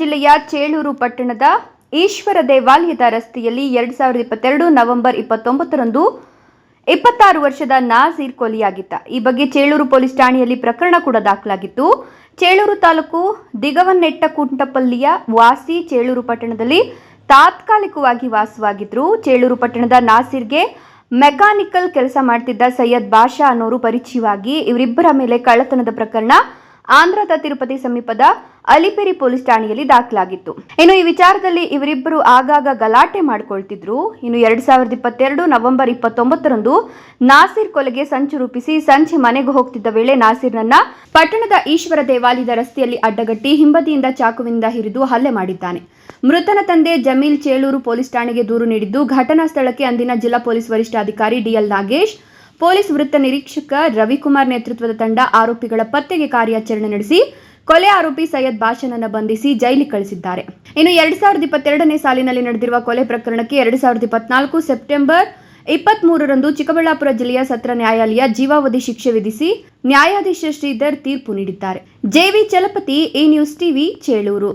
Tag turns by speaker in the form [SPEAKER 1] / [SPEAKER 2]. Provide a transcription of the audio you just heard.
[SPEAKER 1] ಜಿಲ್ಲೆಯ ಚೇಳೂರು ಪಟ್ಟಣದ ಈಶ್ವರ ದೇವಾಲಯದ ರಸ್ತೆಯಲ್ಲಿ ಎರಡ್ ಸಾವಿರದ ಇಪ್ಪತ್ತೆರಡು ನವೆಂಬರ್ ಇಪ್ಪತ್ತೊಂಬತ್ತರಂದು ಇಪ್ಪತ್ತಾರು ವರ್ಷದ ನಾಜೀರ್ ಕೊಲೆಯಾಗಿದ್ದ. ಈ ಬಗ್ಗೆ ಚೇಳೂರು ಪೊಲೀಸ್ ಠಾಣೆಯಲ್ಲಿ ಪ್ರಕರಣ ಕೂಡ ದಾಖಲಾಗಿತ್ತು. ಚೇಳೂರು ತಾಲೂಕು ದಿಗವನ್ನೆಟ್ಟ ಕುಂಟಪಲ್ಲಿಯ ವಾಸಿ ಚೇಳೂರು ಪಟ್ಟಣದಲ್ಲಿ ತಾತ್ಕಾಲಿಕವಾಗಿ ವಾಸವಾಗಿದ್ರು. ಚೇಳೂರು ಪಟ್ಟಣದ ನಾಸೀರ್ಗೆ ಮೆಕ್ಯಾನಿಕಲ್ ಕೆಲಸ ಮಾಡ್ತಿದ್ದ ಸೈಯದ್ ಬಾಷಾ ಅನ್ನೋರು ಪರಿಚಯವಾಗಿ ಇವರಿಬ್ಬರ ಮೇಲೆ ಕಳ್ಳತನದ ಪ್ರಕರಣ. ಆಂಧ್ರದ ತಿರುಪತಿ ಸಮೀಪದ ಅಲಿಪೆರಿ ಪೊಲೀಸ್ ಠಾಣೆಯಲ್ಲಿ ದಾಖಲಾಗಿತ್ತು. ಇನ್ನು ಈ ವಿಚಾರದಲ್ಲಿ ಇವರಿಬ್ಬರು ಆಗಾಗ ಗಲಾಟೆ ಮಾಡಿಕೊಳ್ತಿದ್ರು. ಇನ್ನು ಎರಡ್ ಸಾವಿರದ ಇಪ್ಪತ್ತೆರಡು ನವೆಂಬರ್ ಇಪ್ಪತ್ತೊಂಬತ್ತರಂದು ನಾಸಿರ್ ಕೊಲೆಗೆ ಸಂಚು ರೂಪಿಸಿ ಸಂಜೆ ಮನೆಗೆ ಹೋಗ್ತಿದ್ದ ವೇಳೆ ನಾಸೀರ್ನನ್ನ ಪಟ್ಟಣದ ಈಶ್ವರ ದೇವಾಲಯದ ರಸ್ತೆಯಲ್ಲಿ ಅಡ್ಡಗಟ್ಟಿ ಹಿಂಬದಿಯಿಂದ ಚಾಕುವಿನಿಂದ ಹಿರಿದು ಹಲ್ಲೆ ಮಾಡಿದ್ದಾನೆ. ಮೃತನ ತಂದೆ ಜಮೀಲ್ ಚೇಳೂರು ಪೊಲೀಸ್ ಠಾಣೆಗೆ ದೂರು ನೀಡಿದ್ದು ಘಟನಾ ಸ್ಥಳಕ್ಕೆ ಅಂದಿನ ಜಿಲ್ಲಾ ಪೊಲೀಸ್ ವರಿಷ್ಠಾಧಿಕಾರಿ ಡಿಎಲ್ ನಾಗೇಶ್, ಪೊಲೀಸ್ ವೃತ್ತ ನಿರೀಕ್ಷಕ ರವಿಕುಮಾರ್ ನೇತೃತ್ವದ ತಂಡ ಆರೋಪಿಗಳ ಪತ್ತೆಗೆ ಕಾರ್ಯಾಚರಣೆ ನಡೆಸಿ ಕೊಲೆ ಆರೋಪಿ ಸೈಯದ್ ಬಾಷನನ್ನ ಬಂಧಿಸಿ ಜೈಲಿಗೆ ಕಳಿಸಿದ್ದಾರೆ. ಇನ್ನು ಎರಡ್ ಸಾವಿರದ ಇಪ್ಪತ್ತೆರಡನೇ ಸಾಲಿನಲ್ಲಿ ನಡೆದಿರುವ ಕೊಲೆ ಪ್ರಕರಣಕ್ಕೆ ಎರಡ್ ಸಾವಿರದ ಇಪ್ಪತ್ನಾಲ್ಕು ಸೆಪ್ಟೆಂಬರ್ ಇಪ್ಪತ್ತ್ ಮೂರರಂದು ಚಿಕ್ಕಬಳ್ಳಾಪುರ ಜಿಲ್ಲೆಯ ಸತ್ರ ನ್ಯಾಯಾಲಯ ಜೀವಾವಧಿ ಶಿಕ್ಷೆ ವಿಧಿಸಿ ನ್ಯಾಯಾಧೀಶ ಶ್ರೀಧರ್ ತೀರ್ಪು ನೀಡಿದ್ದಾರೆ. JV Chalapathi A news TV Cheluru.